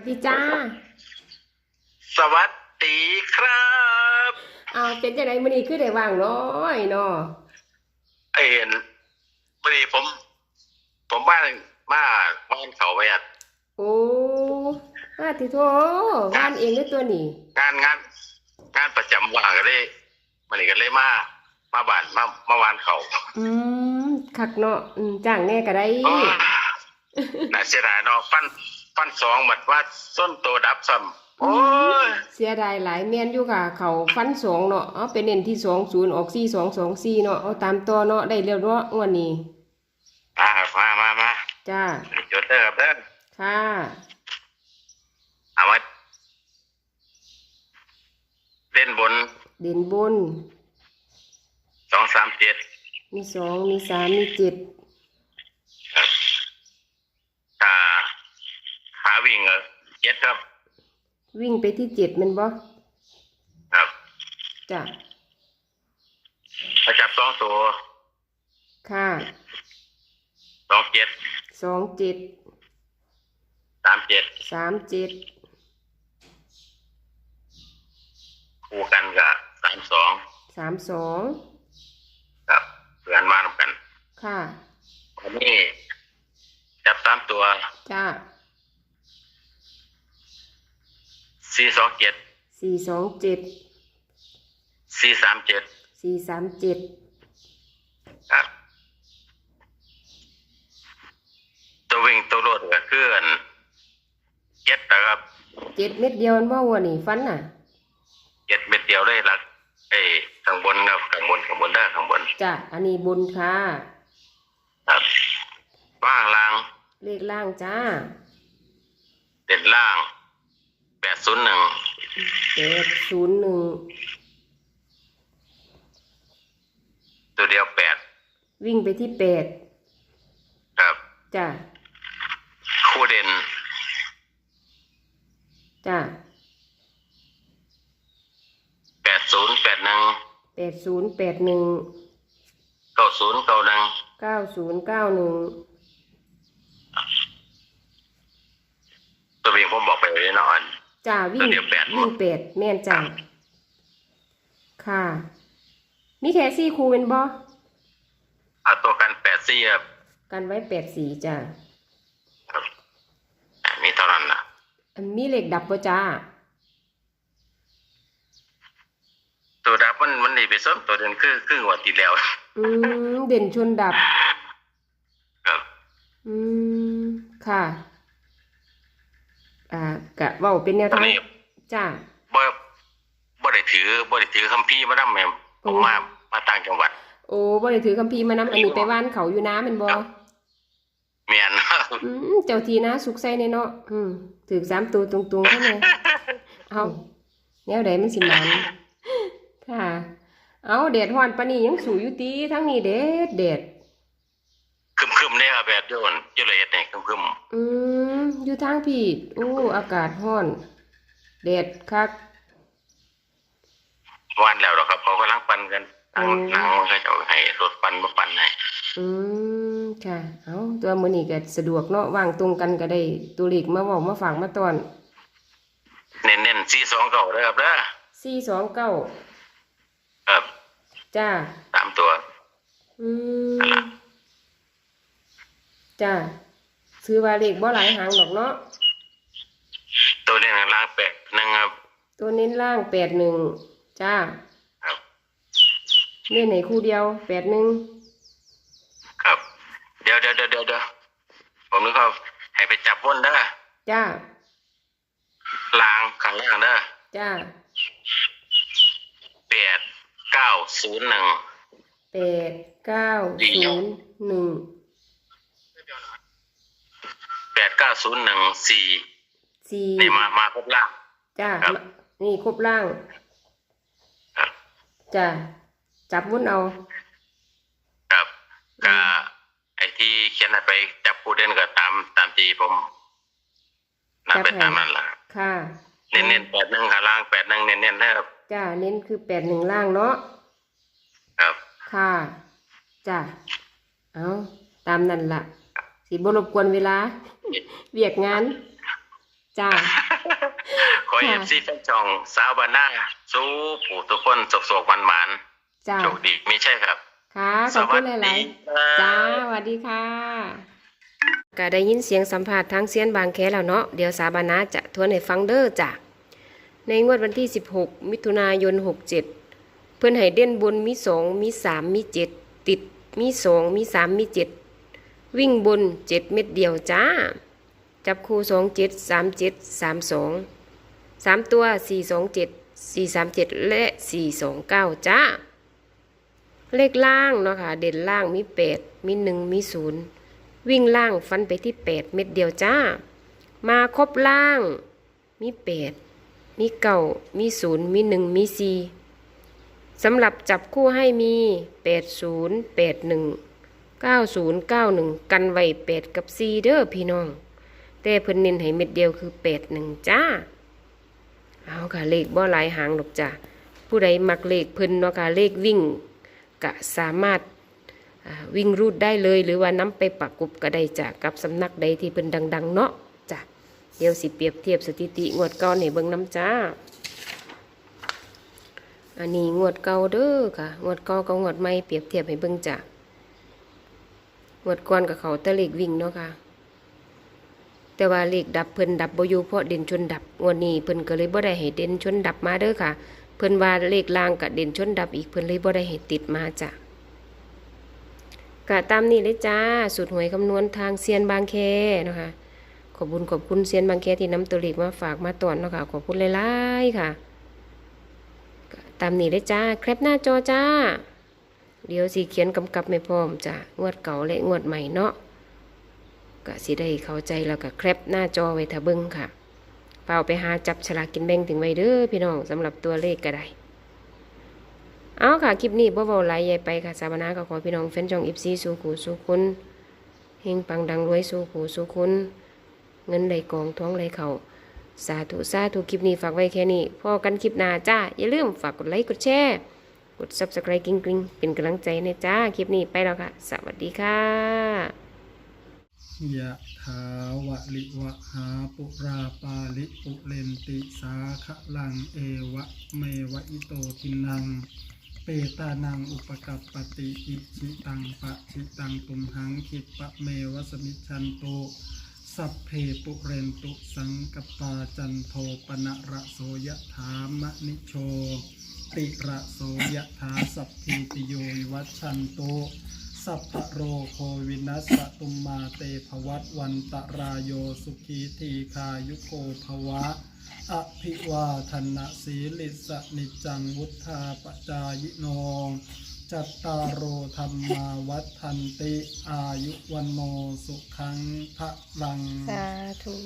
วัสดีจ้า สวัสดีครับเอาเป็นจังไดมื้อนี้คือได้ว่างน้อยเนาะเอ็นพอดีผม ผมบ้านมาบ้านเขาไปอะโอ้มาติโทบ้านเองด้วยตัวนี้งานงานงานประจำว่างก็เลยมันนี่ก็เลยมา มาบ้านมามาบ้านเขาอืมคักเนาะอืมจ้างแน่ก็ได้ โอ้ยน่าเสียดายเนาะฟัน ฟันสองบัดว่าส้นโตดับซ้ำโอ้ยเสียดายหลายแม่นอยู่ค่ะ เขาฟันสองเนาะเอาไปเน้นที่20ออก4224เนาะเอาตามต่อเนาะได้แล้วเนาะงวดนี้อ่ามามามาจ้าจดเด้อครับเด้อค่ะเอามาเล่นบนเด่นบนสองสามเจ็ดมีสองมีสามมีเจ็ด ครับขาขาวิ่งเออเจ็ดครับ วิ่งไปที่เจ็ดแมันบ่ครับจ้ะมาจับสองตัวค่ะสองเจ็ดสองเจ็ดสามเจ็ดสามเจ็ดคู่กันกับสามสองสามสองครับเพื่อนมาทำกัน ค่ะวันนี้จับสามตัว จ้า สี่สองเจ็ดสี่สองเจ็ดสี่สามเจ็ดสี่สามเจ็ดครับตัววิ่งตัวรถก็คืออันเจ็ดนะครับเจ็ดเม็ดเดียวมันบ่หัวนี่ฟันน่ะเจ็ดเม็ดเดียวได้หลักไอ้ข้างบนครับข้างบนข้างบนได้ข้างบนจ้ะอันนี้บนค่ะครับว่างล่างเลขล่างจ้าเด่นล่าง แปดศูนย์หนึ่งแปดศูนย์หนึ่งตัวเดียวแปดวิ่งไปที่แปดครับจ้ะคู่เด่นจ้ะแปดศูนย์แปดหนึ่งแปดศูนย์แปดหนึ่งเก้าศูนย์เก้าหนึ่งเก้าศูนย์เก้าหนึ่งตัวเองผมบอกไปเลยเนาะอัน จ้าวิ่ตังวเดียวแปดวิ่งแปดแม่นจ้ะค่ะ มีแค่สี่คูเป็นบ่เอาตัวกันแปดสี่ครับกันไว้แปดสี่จ้ะครับอะมีเท่านั้นนะอันมีเหล็กดับบ่จ้าตัวดับมันมันนี่ไปส้นตัวเด่นคือคืองวดที่แล้ว อืมเด่นชนดับ ครับ อืม ค่ะ อ่ากะเว้าเป็นแนวตอนทางนี้จ้าบ่บ่ได้ถือบ่ได้ถือคัมภีร์มานํแม่ผมมามาต่างจังหวัด โอ้บ่ได้ถือคัมภีร์มานำอันนี้ไปว่านเขาอยู่น้ำเป็นบ่ครับเมียนอืมเจ้าทีนะสุกใส่ในเนาะอืมถือสามตัวตรงๆเท่านั้นเอาแนวใดมันสิมันค่ะ เอาแดดฮ้อนปานนี้ยังสูอยู่ตีทั้งนี้เด็ดเด็ด คึมๆเนี่ยครับแบบโยนอยู่ละเอียดเนี่ยคึมอืมอยู่ทางพี่โอ้อากาศร้อนแดดคักๆวันแล้วหรอกครับเขากำลังปั่นกันทางอืมนางมันก็จะเอาให้รถปั่นมาปั่นให้อืมค่ะ เอาตัวมื้อนี้ก็สะดวกเนาะว่างตรงกันก็ได้ตัวเลขมาเว้ามาฝากมาตอน เน้นๆสี่สองเก่าเลยครับเด้อ429ครับจ้าตามตัว อืม จ้าซื้อว่าเลขบ่หลายหางดอกเนาะตัวเน้นข้างล่างแปดหนึ่งครับ ตัวเน้นล่างแปดหนึ่งจ้าครับเน้นไหนคู่เดียวแปดหนึ่งครับ เดี๋ยวเดี๋ยวเดี๋ยวเดี๋ยวเดี๋ยวผมนึกว่าให้ไปจับวนเด้อจ้าลางข้างล่างเด้อจ้าแปดเก้าศูนย์หนึ่งแปดเก้าดีศูเนาะนย์หนึ่ง แปด เก้าศูนย์หนึ่งสี่สี่นี่มามาครบละ จ้า ครับ นี่ครบล่างครับจ้า จับวุ้นเอา ครับก็ไอ้ที่เขียนให้ไปจับผู้เด่นก็ตามตามที่ผมนั่นไปจับให้ตามนั้นล่ะค่ะ เน้นๆแปดหนึ่งข้างล่างแปดหนึ่งเน้นๆนะครับ จ้า เน้นคือแปดหนึ่งล่างเนาะ ครับ ค่ะ จ้า เอาตามนั่นละ สิบรบกวนเวลา เวียกงานจ้าขอเอค่ะฟซีแฟนช่องสาวบานาสู้ผู้ทุกคนโศกๆมันจ้าๆโชคดีไม่ใช่ครับ ค่ะขอบคุณหลายๆครับจ้าสวัสดีค่ะก็ได้ยินเสียงสัมภาษณ์ทางเซียนบางแคแล้วเนาะเดี๋ยวสาบานาจะทวนให้ฟังเด้อจ้ะในงวดวันที่ 16 มิถุนายน 67 เพื่อนให้เด่นบนมี2มี3มี7ติดมี2มี3มี7 วิ่งบน7เม็ดเดียวจ้า จับคู่2 7 3 7 3 2 3ตัว4 2 7 4 3 7และ4 2 9จ้า เลขล่างเนาะค่ะเด่นล่างมีแปดมีหนึ่งมีศูนย์วิ่งล่างฟันไปที่แปดเม็ดเดียวจ้า มาครบล่าง มีแปดมีเก้ามีศูนย์มีหนึ่งมีสี่สำหรับจับคู่ให้มีแปดศูนย์แปดหนึ่ง เก้าศูนย์เก้าหนึ่งกันไว้แปดกับสี่เด้อพี่น้อง แต่เพิ่นเน้นให้เม็ดเดียวคือแปดหนึ่งจ้า เอาค่ะเลขบ่หลายหางดอกจ้าผู้ใดมักเลขเพิ่นเนาะค่ะเลขวิ่งก็สามารถวิ่งรูดได้เลยหรือว่าน้ำไปปักกบก็ได้จ้ะกับสำนักใดที่เป็นดัง ๆ เนาะจ้ะเดี๋ยวสิเปรียบเทียบสถิติงวดเก่าในเบิ่งน้ำจ้า อันนี้งวดเก่าเด้อค่ะงวดเก่ากับงวดใหม่เปรียบเทียบให้เบิ่งจ้ะ งวดก่อนกับเขาตะเลขวิ่งเนาะค่ะ แต่ว่าเลขดับเพิ่นดับบอยู่เพราะเด่นชนดับงวดนี้เพิ่นก็เลยบ่ได้ให้เด่นชนดับมาเด้อค่ะ เพิ่นว่าเลขล่างกับเด่นชนดับอีกเพิ่นเลยบ่ได้ให้ติดมาจ้ะกะตามนี้เลยจ้าสูตรหวยคำนวณทางเซียนบางแคเนาะคะขอบคุญขอบคุณเซียนบางแคที่นำตัวเลขมาฝากมาตอนเนาะค่ะขอบคุณหลายๆค่ะกะตามนี้เลยจ้า แคปหน้าจอจ้า เดี๋ยวสิเขียนกำกับไม่พร้อมจ้ะงวดเก่าและงวดใหม่เนาะก็สิได้เข้าใจแล้วก็แคปหน้าจอไว้ถ้าเบิ่งค่ะเป่าไปหาจับฉลากกินแบ่งถึงไว้เด้อพี่น้องสำหรับตัวเลขก็ได้เอาค่ะ คลิปนี้บ่เบาหลายใหญ่ไปค่ะสาบานาก็ขอพี่น้องแฟนจองอิฟซีสู่ขู่สู่คุณเฮงปังดังรวยสู่ขู่สู่คุณเงินไหลกองท้องไหลเข่าสาธุสาธุคลิปนี้ฝากไว้แค่นี้พอกันคลิปหน้าจ้า อย่าลืมฝากกดไลค์กดแชร์ กด subscribe กิ้งกริงเป็นกำลังใจนะจ้า คลิปนี้ไปแล้วค่ะ สวัสดีค่ะยะถาวะลิวะหาปุราปาลิปุเรนติสาคะลังเอวะเมวะอิโตทินัง เปตานังอุปกัปปติอิชิตังปะชิตังตุมหังคิปะเมวะสมิชชันโตสัพเพปุเรนตุสังกปาจันโทปนะระโสยะถามะนิโช ติระโสยะถาสัพพิติโยวัชชันโต สัพพโรโควินัสตุมมาเตภวัตวันตรายโยสุขีทีคายุโกภวะ อภิวาทนะสีลิสนิจังวุธาปจายโนจัตตารโอธรรมาวัฏันติ อายุวันโนสุขังพระลัง สาธุ